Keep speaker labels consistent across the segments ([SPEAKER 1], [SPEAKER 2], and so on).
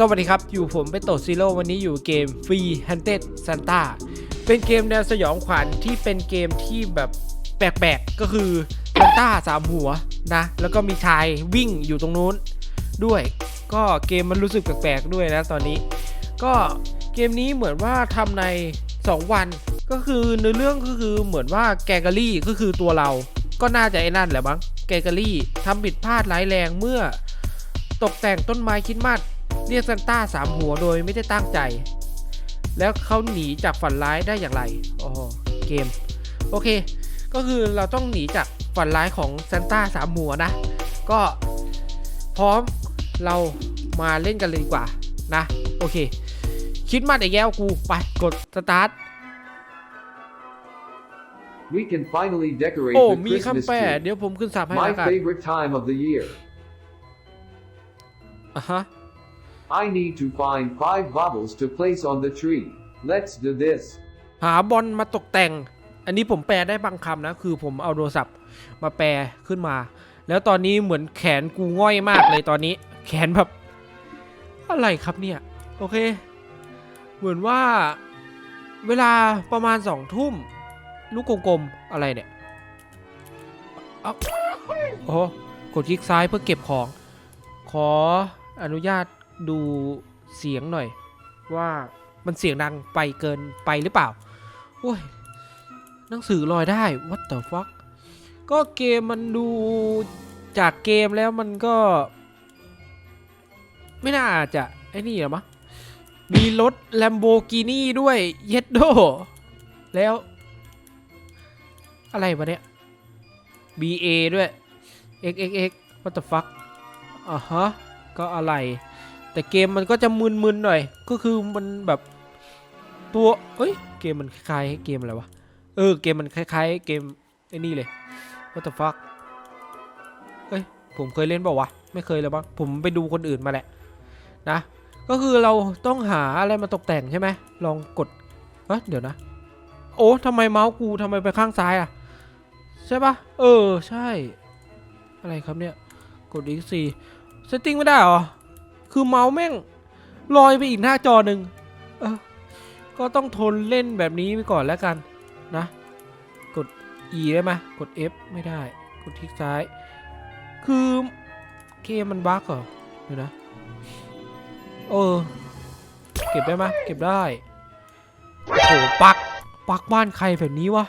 [SPEAKER 1] สวัสดีครับ อยู่ผมเป็นโตซีโร่วันนี้อยู่เกม Free Hunted Santa เป็นเกมแนวสยองขวัญที่เป็นเกมที่แบบแปลกๆ ก็คือซันต้าสามหัวนะ แล้วก็มีชายวิ่งอยู่ตรงนู้นด้วย ก็เกมมันรู้สึกแปลกๆ ด้วยนะตอนนี้ ก็เกมนี้เหมือนว่าทำใน 2 วัน ก็คือเนื้อเรื่องก็คือเหมือนว่าแกกาลี่ก็คือตัวเรา ก็น่าจะไอ้นั่นแหละมั้งแกกาลี่ทำผิดพลาดร้ายแรงเมื่อ ตกแต่งต้นไม้คริดมัด เรียกซันต้าสามหัวโดยไม่ได้ตั้งใจ แล้วเขาหนีจากฝันร้ายได้อย่างไรโอ้โหเกม โอเค ก็คือเราต้องหนีจากฝันร้ายของซันต้าสามหัวนะ ก็พร้อมเรามาเล่นกันเลยดีกว่านะ โอเค คิดมาแต่แก้วกูไปกดสตาร์ท
[SPEAKER 2] We can finally decorate
[SPEAKER 1] โอ้
[SPEAKER 2] the
[SPEAKER 1] มี
[SPEAKER 2] Christmas
[SPEAKER 1] คำแปล
[SPEAKER 2] tree.
[SPEAKER 1] เดี๋ยวผมขึ้นสับให้
[SPEAKER 2] My
[SPEAKER 1] แล้วกัน
[SPEAKER 2] favorite time of the year.
[SPEAKER 1] อะฮะ
[SPEAKER 2] I need to find five baubles to place on the tree. Let's do this.
[SPEAKER 1] หาบอลมาตกแต่ง อันนี้ผมแปลได้บางคำนะ คือผมเอาโทรศัพท์มาแปลขึ้นมา แล้วตอนนี้เหมือนแขนกูง่อยมากเลยตอนนี้ แขนแบบ อะไรครับเนี่ย โอเค เหมือนว่า เวลาประมาณสองทุ่ม ลูกกลมๆอะไรเนี่ยอาโอ้กดคลิกซ้ายเพื่อเก็บของ ขออนุญาต ดูเสียงหน่อย ว่ามันเสียงดังไปเกินไปหรือเปล่าโอ้ยหนังสือลอยได้ what the fuck ก็เกมมันดูจากเกมแล้วมันก็ ไม่น่าจะ ไอ้นี่หรอมะมีรถ Lamborghini ด้วยเย็ดโดแล้ว อะไรวะเนี่ย BA ด้วย XXX what the fuck อะฮะ ก็อะไร แต่เกมมันก็จะมึนๆหน่อย ก็คือมันแบบตัวเอ้ยเกมมันคล้ายๆเกมอะไรวะ เออเกมมันคล้ายๆเกมไอ้นี่เลย what the fuck เอ้ยผมเคยเล่นเปล่าวะ ไม่เคยเลยบ้างผมไปดูคนอื่นมาแหละนะ ก็คือเราต้องหาอะไรมาตกแต่งใช่ไหมลองกดเอ้ยเดี๋ยวนะ โอ้ทำไมเมาส์กูทำไมไปข้างซ้ายอะ ใช่ปะเออใช่ อะไรครับเนี่ย กด x 4 setting ไม่ได้เหรอ คือเมาส์แม่งลอยไปอีกหน้าจอหนึ่งก็ต้องทนเล่นแบบนี้ไปก่อนแล้วกันนะ กด E ได้ไหมกด F ไม่ได้ กดคลิกซ้าย คือเกมมันบั๊กเหรอเดี๋ยวนะเออ เก็บได้ไหมเก็บได้โอ้โหปัก ปักบ้านใครแบบนี้วะ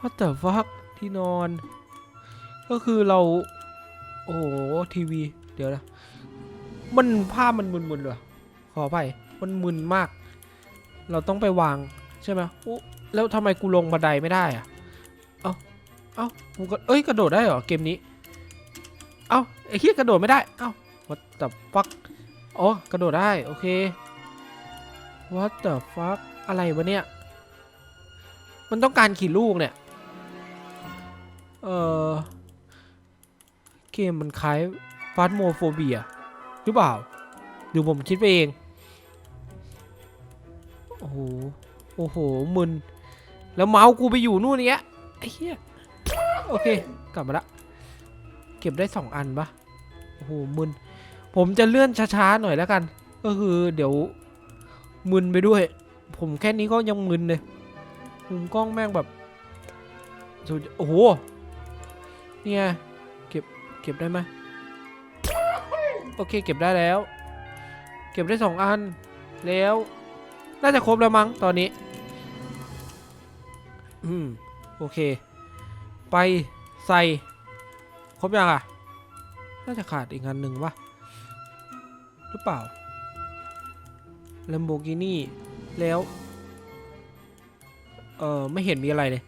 [SPEAKER 1] What the fuck ที่นอน ก็คือเรา โอ้โหทีวี เดี๋ยวนะ มันภาพมันมึนๆเลยขอไปมันมึนมาก เราต้องไปวางใช่ไหมอุ๊แล้วทำไมกูลงบันไดไม่ได้อะเอ้าเอ้ากูก็เอ้ยกระโดดได้เหรอเกมนี้ เอ้าไอ้เหี้ยกระโดดไม่ได้ เอ้า what the fuck อ๋อกระโดดได้โอเค what the fuck อะไรวะเนี่ย มันต้องการกี่ลูกเนี่ย เออเกมมันคล้ายฟาสโมโฟเบีย หรือเปล่าหรือผมคิดไปเอง โอ้โห โอ้โห มึน แล้วเมาส์กูไปอยู่นู่นเนี้ยไอ้เหี้ย โอเค กลับมาละ เก็บได้สองอันปะโอ้โห มึน ผมจะเลื่อนช้าๆหน่อยแล้วกัน ก็คือเดี๋ยว มึนไปด้วย ผมแค่นี้ก็ยังมึนเลย มุมกล้องแม่งแบบสุดโอ้โห เนี่ย เก็บ เก็บได้ไหม โอเคเก็บได้แล้ว เก็บได้สองอันแล้ว น่าจะครบแล้วมั้งตอนนี้ อืมโอเค ไปใส่ ครบยังอะ น่าจะขาดอีกอันหนึ่งวะหรือเปล่า Lamborghini แล้ว เออไม่เห็นมีอะไรเลย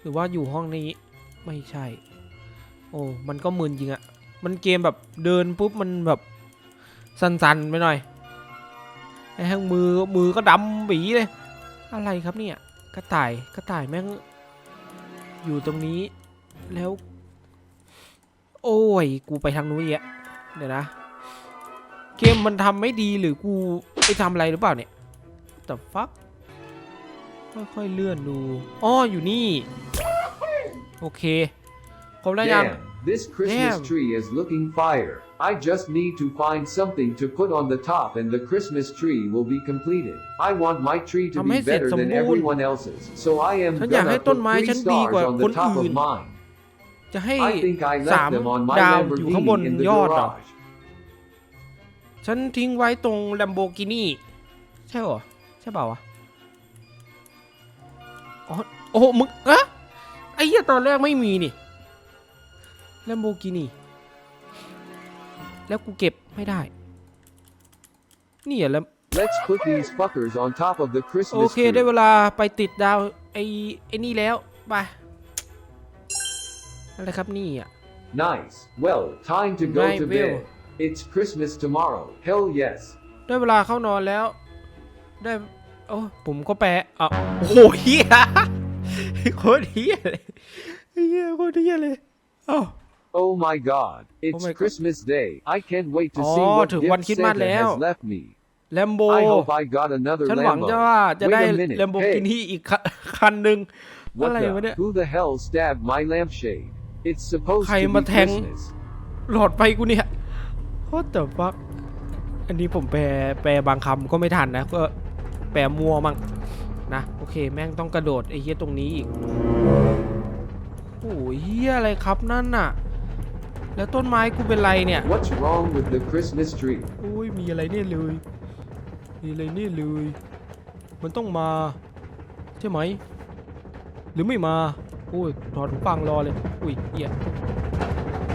[SPEAKER 1] หรือว่าอยู่ห้องนี้ ไม่ใช่ โอ้ มันก็มึนจริงอะมันเกมแบบเดินปุ๊บมันแบบสันๆไปหน่อยไอ้ทั้งมือมือก็ดำบีเลย อะไรครับเนี่ยกระต่ายกระต่ายแม่งอยู่ตรงนี้แล้ว โอ้ยกูไปทางนู้นอีกอะเดี๋ยวนะ เกมมันทำไม่ดีหรือกูไปทำอะไรหรือเปล่าเนี่ยแต่ฟักค่อยๆเลื่อนดู อ้ออยู่นี่ โอเค ครบแล้วยัง
[SPEAKER 2] Damn, This Christmas
[SPEAKER 1] Damn.
[SPEAKER 2] tree is looking fire. I just need to find something to put on the top and the Christmas tree will be completed. I want my tree to
[SPEAKER 1] ทำให้
[SPEAKER 2] be
[SPEAKER 1] เสร็จ
[SPEAKER 2] better
[SPEAKER 1] สม
[SPEAKER 2] than
[SPEAKER 1] บูรณ์
[SPEAKER 2] everyone else's. So I am
[SPEAKER 1] ฉันอยากให้
[SPEAKER 2] gonna
[SPEAKER 1] ต้น
[SPEAKER 2] put
[SPEAKER 1] ไม้
[SPEAKER 2] three
[SPEAKER 1] ฉันดีก
[SPEAKER 2] stars
[SPEAKER 1] ว่า
[SPEAKER 2] on
[SPEAKER 1] คน
[SPEAKER 2] the top
[SPEAKER 1] อื่น
[SPEAKER 2] of mine.
[SPEAKER 1] จะให้
[SPEAKER 2] I think I
[SPEAKER 1] สาม
[SPEAKER 2] left them on my
[SPEAKER 1] ดาวอยู่ข้างบน
[SPEAKER 2] Lamborghini in the
[SPEAKER 1] ยอดเหรอ
[SPEAKER 2] garage.
[SPEAKER 1] ฉันทิ้งไว้ตรง Lamborghini ใช่เหรอ ใช่เปล่าวะ อ๋อ โอ้โหมึงอะ ไอ้เหี้ยตอนแรกไม่มีนี่ Lamborghini แล้วกูเก็บไม่ได้ นี่อะแล้ว
[SPEAKER 2] Let's put these fuckers on top of the
[SPEAKER 1] โอ
[SPEAKER 2] Christmas
[SPEAKER 1] เค ได้
[SPEAKER 2] tree.
[SPEAKER 1] เวลาไปติดดาวไอ้ไอ้นี่แล้ว ไป อะไรครับนี่อะ
[SPEAKER 2] Nice. Well, time to go
[SPEAKER 1] My
[SPEAKER 2] to
[SPEAKER 1] will.
[SPEAKER 2] bed. It's Christmas tomorrow. Hell yes.
[SPEAKER 1] ได้เวลาเข้านอนแล้ว ได้ โอ้ ผมก็แปลอะโอ้โหเฮีย โคตรเฮียเลยเฮียโคตรเฮียเลยเอ้า
[SPEAKER 2] Oh my god. It's
[SPEAKER 1] my God.
[SPEAKER 2] Christmas Day. I can't wait to
[SPEAKER 1] Oh,
[SPEAKER 2] see what
[SPEAKER 1] ถึงวัน
[SPEAKER 2] gift
[SPEAKER 1] คริสต์มาส
[SPEAKER 2] Santa
[SPEAKER 1] แล้ว
[SPEAKER 2] has left me.
[SPEAKER 1] แลมโบ
[SPEAKER 2] I hope I got another
[SPEAKER 1] ฉันหวัง
[SPEAKER 2] Lambo.
[SPEAKER 1] จะว่าจะได้
[SPEAKER 2] Wait a minute.
[SPEAKER 1] แลมโบกิ
[SPEAKER 2] Hey,
[SPEAKER 1] นี่อีกคันคันหนึ่ง
[SPEAKER 2] what
[SPEAKER 1] อะไรวะ
[SPEAKER 2] the?
[SPEAKER 1] เนี่ย
[SPEAKER 2] Who the hell stabbed my lampshade? It's supposed
[SPEAKER 1] ใคร
[SPEAKER 2] to
[SPEAKER 1] มา
[SPEAKER 2] be
[SPEAKER 1] แทง
[SPEAKER 2] Christmas.
[SPEAKER 1] หลอดไฟกูเนี่ยโคตรแต่ฟักอันนี้ผมแปลแปลบางคำก็ไม่ทันนะ ก็แปลมัวมั่ง นะโอเคแม่งต้องกระโดดไอ้เฮียตรงนี้อีกโอ้ยเฮียอะไรครับนั่นน่ะ แล้วต้นไม้กูเป็นไรเนี่ย
[SPEAKER 2] What's wrong with the Christmas tree?
[SPEAKER 1] โอ้ยมีอะไรเนี่ยเลย มีอะไรเนี่ยเลย มันต้องมา ใช่ไหม หรือไม่มาโอ้ยถอดหูฟังรอเลย อุ้ยเหี้ย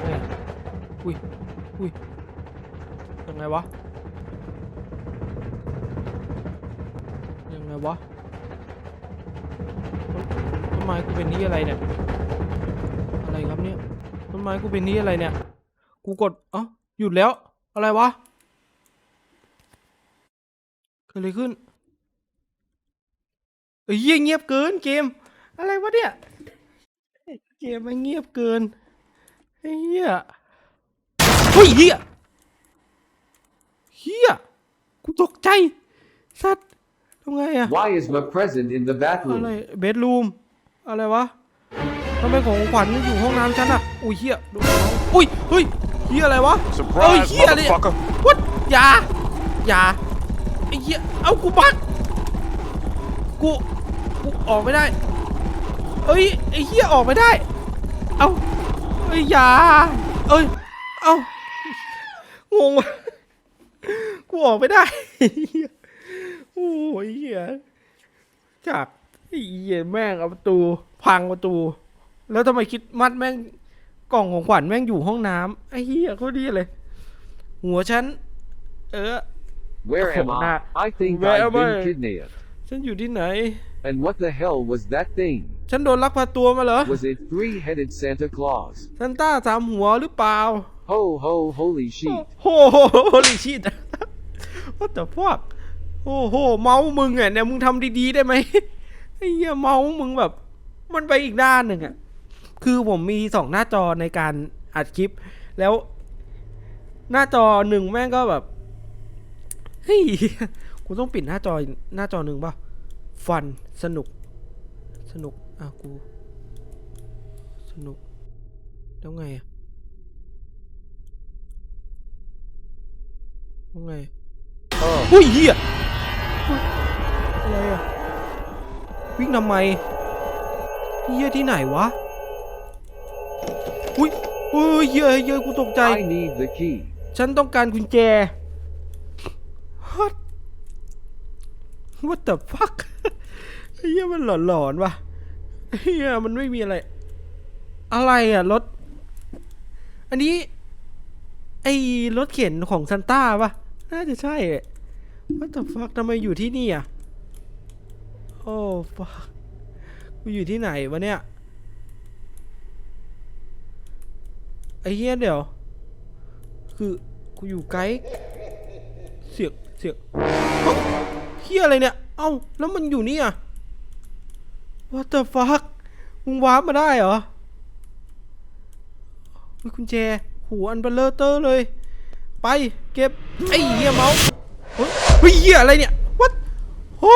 [SPEAKER 1] แม่อุ้ยอุ้ยยังไงวะยังไงวะต้ นต้นไม้กูเป็นนี่อะไรเนี่ย อะไรครับเนี่ย ต้นไม้กูเป็นนี่อะไรเนี่ย กูกดเอ้าหยุดแล้ว อะไรวะ เกิดอะไรขึ้นเอ้ยเหี้ยเงียบเกินเกม อะไรวะเนี่ย เกมมันเงียบเกินไอ้เฮียเฮ้ยเฮียเฮียกูตกใจ สัตว์ทำไงอะ
[SPEAKER 2] Why is my present in the
[SPEAKER 1] อะไร
[SPEAKER 2] bathroom?
[SPEAKER 1] เบดรูม อะไรวะทำไมของขวัญอยู่ห้องน้ำฉันอะอุ้ยเฮียโดนน้องอุ้ยเฮ้ยเฮียอะไรวะ
[SPEAKER 3] Surprise,
[SPEAKER 1] เอ้ยเฮียอะไรเนี่ย
[SPEAKER 3] motherfucker.
[SPEAKER 1] วัดยาอยาไอ้เหี้ยเอากูบักกูกูออกไม่ได้เอ้ยไอ้เหี้ยออกไม่ได้ เอาเอ้ยอยาเอ้ยเอางงว่ะกูออกไม่ได้เหี้ยโอ้ยเหี้ยจาก ไอ้เหี้ยแม่งเอาประตู พังประตู แล้วทำไมคิดมัดแม่งกล่องของขวัญแม่งอยู่ห้องน้ำไอ้เหี้ยเขาดีเลย หัวฉัน เออ
[SPEAKER 2] Where am
[SPEAKER 1] Oh,
[SPEAKER 2] I?
[SPEAKER 1] nah.
[SPEAKER 2] I think
[SPEAKER 1] Where
[SPEAKER 2] I've
[SPEAKER 1] am
[SPEAKER 2] been
[SPEAKER 1] I?
[SPEAKER 2] kidnapped.
[SPEAKER 1] ฉันอยู่ที่ไหน
[SPEAKER 2] And what the hell was that thing?
[SPEAKER 1] ฉันโดนลักพาตัวมาเหรอ
[SPEAKER 2] Was it three-headed Santa Claus?
[SPEAKER 1] ซันต้าสามหัวหรือเปล่า
[SPEAKER 2] Ho ho holy sheet.
[SPEAKER 1] โอ้โหโฮลิชิต What the fuck โอ้โห เมาส์มึงอะเนี่ยมึงทำดีๆได้ไหม ไอ้เหี้ยเมาส์มึงแบบ มันไปอีกด้านหนึ่งอะคือผมมีสองหน้าจอในการอัดคลิป แล้ว หน้าจอหนึ่งแม่งก็แบบเฮ้ยกูต้องปิดหน้าจอหน้าจอหนึ่งป่ะฟันสนุก สนุกอะกู สนุกแล้วไงอะว่าไงอุ้ยเฮียอุ๊ยอะไรอะ วิ่งทำไมเฮียที่ไหนวะ อุ้ยอุ้ยเฮียเฮียกูตกใจ
[SPEAKER 2] I need the key.
[SPEAKER 1] ฉันต้องการกุญแจ What What the fuck เฮียมันหลอนๆว่ะเฮียมันไม่มีอะไร อะไรอะรถ อันนี้ ไอ้รถเข็นของซันต้าปะน่าจะใช่แหละ What the fuck ทำไมอยู่ที่นี่อะโอ้ fuck กูอยู่ที่ไหนวะเนี่ย ไอ้เฮียเดี๋ยว คือกูอยู่ไกลเสียงเสียงเอ้าเฮียอะไรเนี่ย เอ้า แล้วมันอยู่นี่อะ What the fuck มึงวาร์ปมาได้เหรอเฮ้ยกุญแจหูอันเบลเลอร์เตอร์เลย ไปเก็บ ไอ้เหี้ยเมาส์เฮ้ยเฮ้ยเหี้ยอะไรเนี่ย what โอ้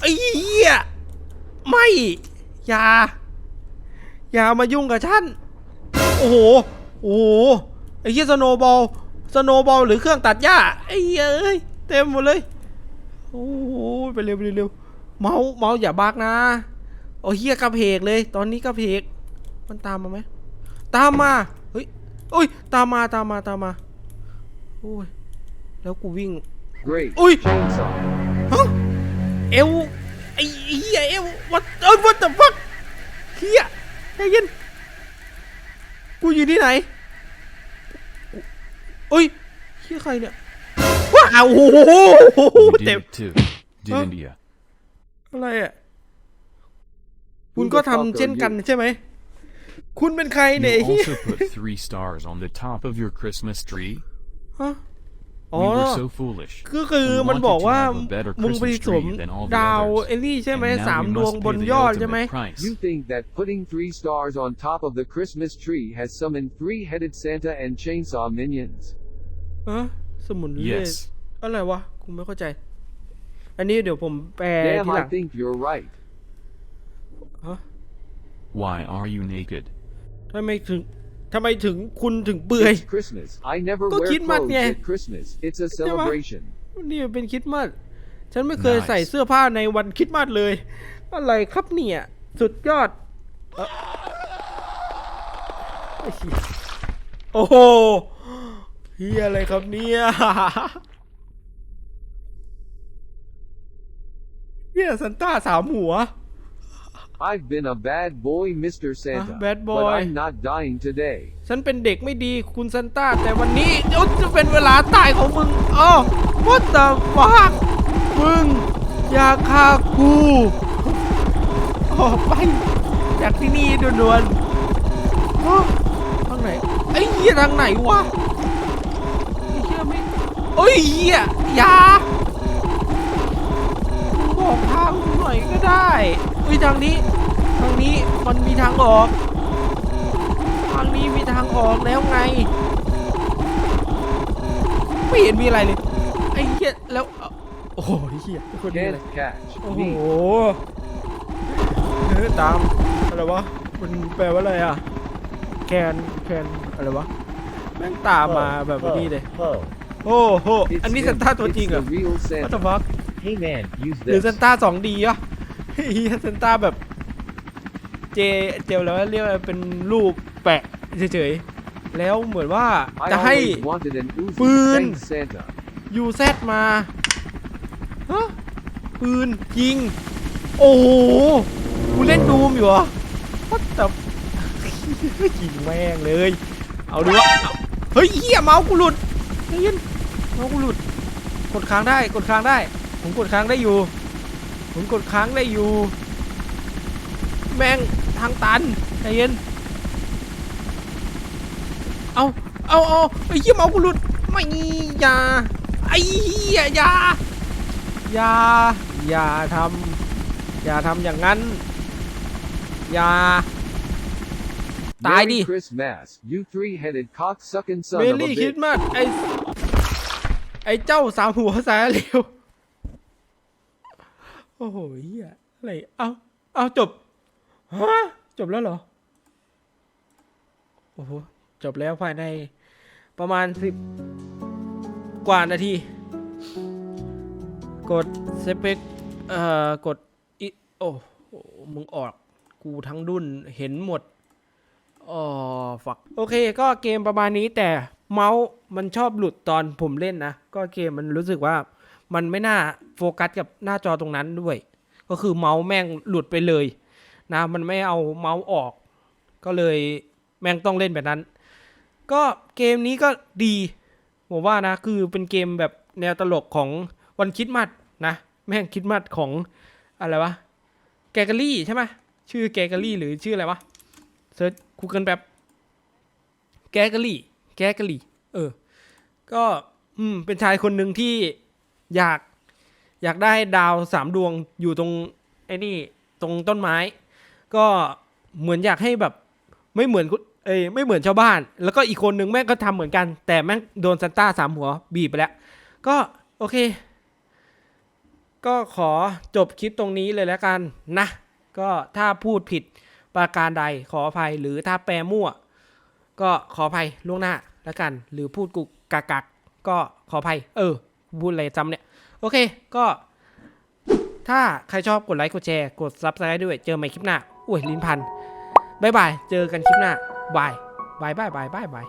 [SPEAKER 1] ไอ้เหี้ยไม่อย่าอย่ามายุ่งกับฉัน โอ้โห โอ้โห ไอ้เหี้ยสโนบอล สโนบอลหรือเครื่องตัดหญ้า ไอ้เหี้ยเอ้ย เต็มหมดเลย โอ้โห ไปเร็วไปเร็ว เมาส์เมาส์อย่าบักนะ โอ้เฮียกระเพกเลย ตอนนี้กระเพก มันตามมาไหม ตามมา เฮ้ยโอ้ย ตามมาตามมาตามมา โอ้ย แล้วกูวิ่ง
[SPEAKER 2] Great.
[SPEAKER 1] Ui.
[SPEAKER 2] Chainsaw.
[SPEAKER 1] ฮะเอวไอ้ไอ้เฮียเอว what เอ้ย what the fuck เฮียใจเย็นกูอยู่ที่ไหนเอ้ยเฮียใครเนี่ยว้าวโอ้โห
[SPEAKER 3] You did
[SPEAKER 1] เต็ม
[SPEAKER 3] it too,
[SPEAKER 1] Huh?
[SPEAKER 3] didn't you?
[SPEAKER 1] อะไรอะคุณก็ทำเช่นกันใช่ไหมคุณเป็นใครเนี่ย
[SPEAKER 3] You
[SPEAKER 1] ไอ้เฮีย
[SPEAKER 3] also put three stars on the top of your Christmas tree.
[SPEAKER 1] ฮะอ๋อ
[SPEAKER 3] We were so foolish.
[SPEAKER 1] ก็คือ
[SPEAKER 3] We
[SPEAKER 1] มัน
[SPEAKER 3] wanted
[SPEAKER 1] บอก
[SPEAKER 3] to
[SPEAKER 1] ว่า
[SPEAKER 3] have a better
[SPEAKER 1] มึงไป
[SPEAKER 3] Christmas
[SPEAKER 1] สวม
[SPEAKER 3] tree than all the
[SPEAKER 1] ดาว
[SPEAKER 3] others.
[SPEAKER 1] ไอ้นี่ใช่ไหม
[SPEAKER 3] And now
[SPEAKER 1] สาม
[SPEAKER 3] we
[SPEAKER 1] ดวง
[SPEAKER 3] must
[SPEAKER 1] บน
[SPEAKER 3] pay the
[SPEAKER 1] ยอดใช่ไหม
[SPEAKER 3] ultimate price.
[SPEAKER 2] You think that putting three stars on top of the Christmas tree has summoned three-headed Santa and chainsaw minions?
[SPEAKER 1] ฮะสมุนเวท
[SPEAKER 3] Yes.
[SPEAKER 1] อะไรวะกูไม่เข้าใจ อันนี้เดี๋ยวผมแปล
[SPEAKER 2] Damn,
[SPEAKER 1] ทีหลั
[SPEAKER 2] I
[SPEAKER 1] ง
[SPEAKER 2] think you're right.
[SPEAKER 1] ฮะ
[SPEAKER 3] Why are you naked?
[SPEAKER 1] ทำไมถึง ทำไมถึงคุณถึงเปื่อย
[SPEAKER 2] It's Christmas. I never
[SPEAKER 1] Có
[SPEAKER 2] wear
[SPEAKER 1] kiến mặt
[SPEAKER 2] clothes
[SPEAKER 1] nhỉ?
[SPEAKER 2] at Christmas. It's a celebration.
[SPEAKER 1] นี่มันเป็นคริดมาสฉันไม่เคย
[SPEAKER 3] Nice
[SPEAKER 1] ใส่เสื้อผ้าในวันคริดมาสเลย อะไรครับเนี่ย สุดยอดเอ่อไอ้เหี้ยโอ้โหเฮียอะไรครับเนี่ยเฮียซันต้าสามหัว
[SPEAKER 2] I've been a bad boy, Mr. Santa.
[SPEAKER 1] bad
[SPEAKER 2] But
[SPEAKER 1] boy.
[SPEAKER 2] I'm not dying today.
[SPEAKER 1] ฉันเป็นเด็กไม่ดีคุณซันต้า แต่วันนี้เดี๋ยวจะเป็นเวลาตายของมึงอ๋อ what the fuck มึง อย่าฆ่ากูออกไปจากที่นี่ด่วนๆอ๋อทางไหนไอ้เหี้ยทางไหนวะไอ้เหี้ยไม่เอ้ยเหี้ยอย่า ทางนี้ ทางนี้มันมีทางออก ทางนี้มีทางออกแล้วไง ไม่เห็นมีอะไรเลย ไอ้เหี้ยแล้วเอ่อโอ้โหไอ้เหี้ยคนนี้อะไร
[SPEAKER 2] Can't catch
[SPEAKER 1] โอ้โห
[SPEAKER 2] me.
[SPEAKER 1] เออตาม อะไรวะ มันแปลว่าอะไรอะ แคนแคนอะไรวะ แม่งตามมาแบบนี้เลยโอ้โห
[SPEAKER 2] It's
[SPEAKER 1] อันนี้
[SPEAKER 2] him.
[SPEAKER 1] ซันต้าตัว
[SPEAKER 2] It's
[SPEAKER 1] จริงเหรอ
[SPEAKER 2] the real
[SPEAKER 1] What the
[SPEAKER 2] Santa.
[SPEAKER 1] fuck
[SPEAKER 4] Hey man, use
[SPEAKER 1] หรือ
[SPEAKER 4] this.
[SPEAKER 1] ซันต้าสองดีวะ เฮียซันต้าแบบ เจเจลแล้วาเรียกว่าเป็นรูปแปะเฉยๆ แล้วเหมือนว่า
[SPEAKER 2] I
[SPEAKER 1] จะให้
[SPEAKER 2] always wanted an Uzi.
[SPEAKER 1] Boom.
[SPEAKER 2] Thanks, Santa.
[SPEAKER 1] ยูแซดมาฮะปืนยิง โอ้โหกูเล่นดูมอยู่เหรอวัดแต่ยิงแม่งเลย เอาดูวะเอาเฮ้ยเฮียเมาส์กูหลุดใจเย็นเมาส์กูหลุด กดค้างได้กดค้างได้ ผมกดค้างได้อยู่ ผมกดค้างได้อยู่ แม่งทางตันใจเย็น เอาเอาเอาไอ้เหี้ยเมาส์กูหลุด ไม่อย่า ไอ้เหี้ยอย่า อย่า อย่าทำอย่าทำอย่างนั้น อย่า ตายดิ
[SPEAKER 2] Merry Christmas, you three-headed cock-sucking son
[SPEAKER 1] เม
[SPEAKER 2] of a
[SPEAKER 1] ลี่คิด
[SPEAKER 2] bitch.
[SPEAKER 1] มากไอ้ไอ้เจ้าสามหัวสายเร็ว โอ้โหเหี้ยอะไรเอาเอาจบฮะจบแล้วเหรอโอ้โหจบแล้วภายในประมาณสิบกว่านาที กดสเปคเอ่อกดอิโอ้โหมึงออกกูทั้งดุนเห็นหมดอ๋อฝักโอเค ก็เกมประมาณนี้แต่เมาส์มันชอบหลุดตอนผมเล่นนะ ก็เกมมันรู้สึกว่า มันไม่น่าโฟกัสกับหน้าจอตรงนั้นด้วย ก็คือเมาส์แม่งหลุดไปเลยนะมันไม่เอาเมาส์ออก ก็เลยแม่งต้องเล่นแบบนั้น ก็เกมนี้ก็ดีผมว่านะคือเป็นเกมแบบแนวตลกของวันคิดมัดนะแม่งคิดมัดของอะไรวะแกกอรี่ใช่ไหมชื่อแกกอรี่หรือชื่ออะไรวะเซิร์ชคูเกิลแบบแกกะลี่แกกะลี่เออ ก็อืมเป็นชายคนหนึ่งที่ อยากอยากได้ดาวสามดวงอยู่ตรงไอ้นี่ตรงต้นไม้ ก็เหมือนอยากให้แบบไม่เหมือนเอ้ยไม่เหมือนชาวบ้าน แล้วก็อีกคนนึงแม่งก็ทำเหมือนกัน แต่แม่งโดนซันต้าสามหัวบีบไปแล้ว ก็โอเค ก็ขอจบคลิปตรงนี้เลยแล้วกันนะ ก็ถ้าพูดผิดประการใดขออภัยหรือถ้าแปลมั่ว ก็ขออภัยล่วงหน้าแล้วกัน หรือพูดกุกกักกักก็ขออภัย เออ พูดอะไรจำเนี่ย โอเค ก็ถ้าใครชอบกดไลค์กดแชร์กดซับสไครต์ด้วย เจอใหม่คลิปหน้า อุ้ยลิ้นพันบายบาย เจอกันคลิปหน้าบายบายบายบายบาย